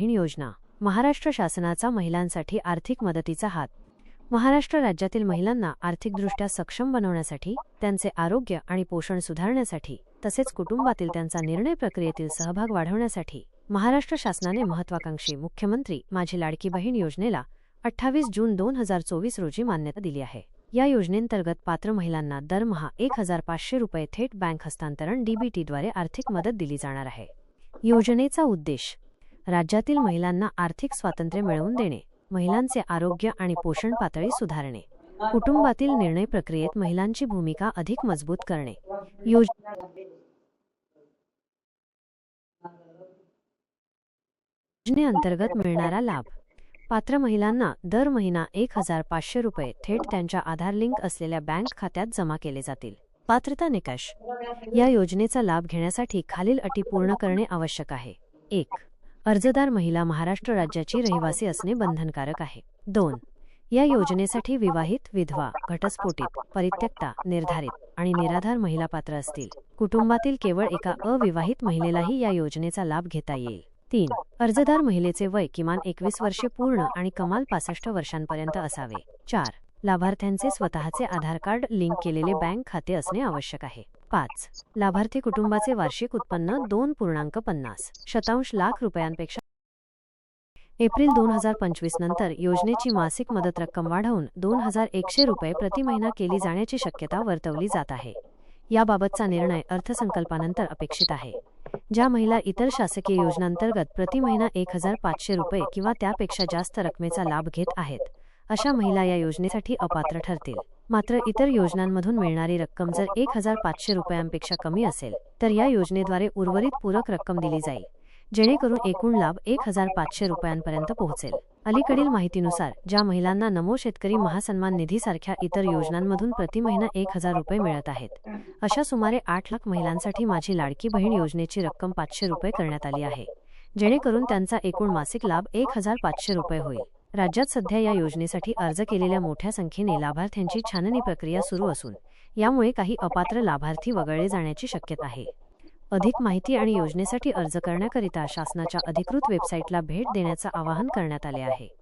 बहीण योजना महाराष्ट्र शासनाचा महिलांसाठी आर्थिक मदतीचा हात. महाराष्ट्र राज्यातील महिलांना आर्थिकदृष्ट्या सक्षम बनवण्यासाठी त्यांचे आरोग्य आणि पोषण सुधारण्यासाठी तसेच कुटुंबातील त्यांचा निर्णय प्रक्रियेतील सहभाग वाढवण्यासाठी महाराष्ट्र शासनाने महत्वाकांक्षी मुख्यमंत्री माझी लाडकी बहीण योजनेला अठ्ठावीस जून दोन हजार चोवीस रोजी मान्यता दिली आहे. या योजनेंतर्गत पात्र महिलांना दरमहा एक हजार पाचशे रुपये थेट बँक हस्तांतरण डीबीटीद्वारे आर्थिक मदत दिली जाणार आहे. योजनेचा उद्देश राज्यातील महिलांना आर्थिक स्वातंत्र्य मिळवून देणे महिलांचे आरोग्य आणि पोषण पातळी सुधारणे कुटुंबातील निर्णय प्रक्रियेत महिलांची भूमिका अधिक मजबूत करणे. योज योजनेअंतर्गत मिळणारा लाभ. पात्र महिलांना दर महिना एक हजार पाचशे रुपये थेट त्यांच्या आधार लिंक असलेल्या बँक खात्यात जमा केले जातील. पात्रता निकष. या योजनेचा लाभ घेण्यासाठी खालील अटी पूर्ण करणे आवश्यक आहे. एक अर्जदार महिला महाराष्ट्र राज्याची रहिवासी असणे बंधनकारक आहे. दोन या योजनेसाठी विवाहित विधवा घटस्फोटित परित्यक्ता निर्धारित आणि निराधार महिला पात्र असतील. कुटुंबातील केवळ एका अविवाहित महिलेलाही या योजनेचा लाभ घेता येईल. तीन अर्जदार महिलेचे वय किमान एकवीस वर्षे पूर्ण आणि कमाल पासष्ट वर्षांपर्यंत असावे. चार लाभार्थ्यांचे स्वतःचे आधार कार्ड लिंक केलेले बँक खाते असणे आवश्यक आहे. पाच. लाभार्थी कुटुंबाचे वार्षिक उत्पन्न दोन पूर्णांक पन्नास. शतांश लाख रुपयांपेक्षा एप्रिल दोन हजार पंचवीस नंतर योजनेची मासिक मदत रक्कम वाढवून दोन हजार एकशे रुपये प्रति महिना केली जाण्याची शक्यता वर्तवली जात आहे. याबाबतचा निर्णय अर्थसंकल्पानंतर अपेक्षित आहे. ज्या महिला इतर शासकीय योजनांतर्गत प्रति महिना एक हजार पाचशे रुपये किंवा त्यापेक्षा जास्त रकमेचा लाभ घेत आहेत अशा महिला या योजनेसाठी अपात्र ठरतील. मात्र इतर योजनांमधून मिळणारी रक्कम जर एक हजार पाचशे रुपयांपेक्षा कमी असेल तर या योजनेद्वारे उर्वरित पूरक रक्कम दिली जाईल जेणेकरून एकूण लाभ एक हजार पाचशे रुपयांपर्यंत पोहोचेल. अलीकडील माहितीनुसार ज्या महिलांना नमो शेतकरी महासन्मान निधीसारख्या इतर योजनांमधून प्रति महिना एक हजार रुपये मिळत आहेत अशा सुमारे आठ लाख महिलांसाठी माझी लाडकी बहीण योजनेची रक्कम पाचशे रुपये करण्यात आली आहे जेणेकरून त्यांचा एकूण मासिक लाभ एक हजार पाचशे रुपये होईल. राज्यात सध्या या योजनेसाठी अर्ज केलेल्या मोठ्या संख्येने लाभार्थ्यांची छाननी प्रक्रिया सुरू असून यामुळे काही अपात्र लाभार्थी वगळले जाण्याची शक्यता आहे. अधिक माहिती आणि योजनेसाठी अर्ज करण्याकरिता शासनाच्या अधिकृत वेबसाईटला भेट देण्याचं आवाहन करण्यात आले आहे.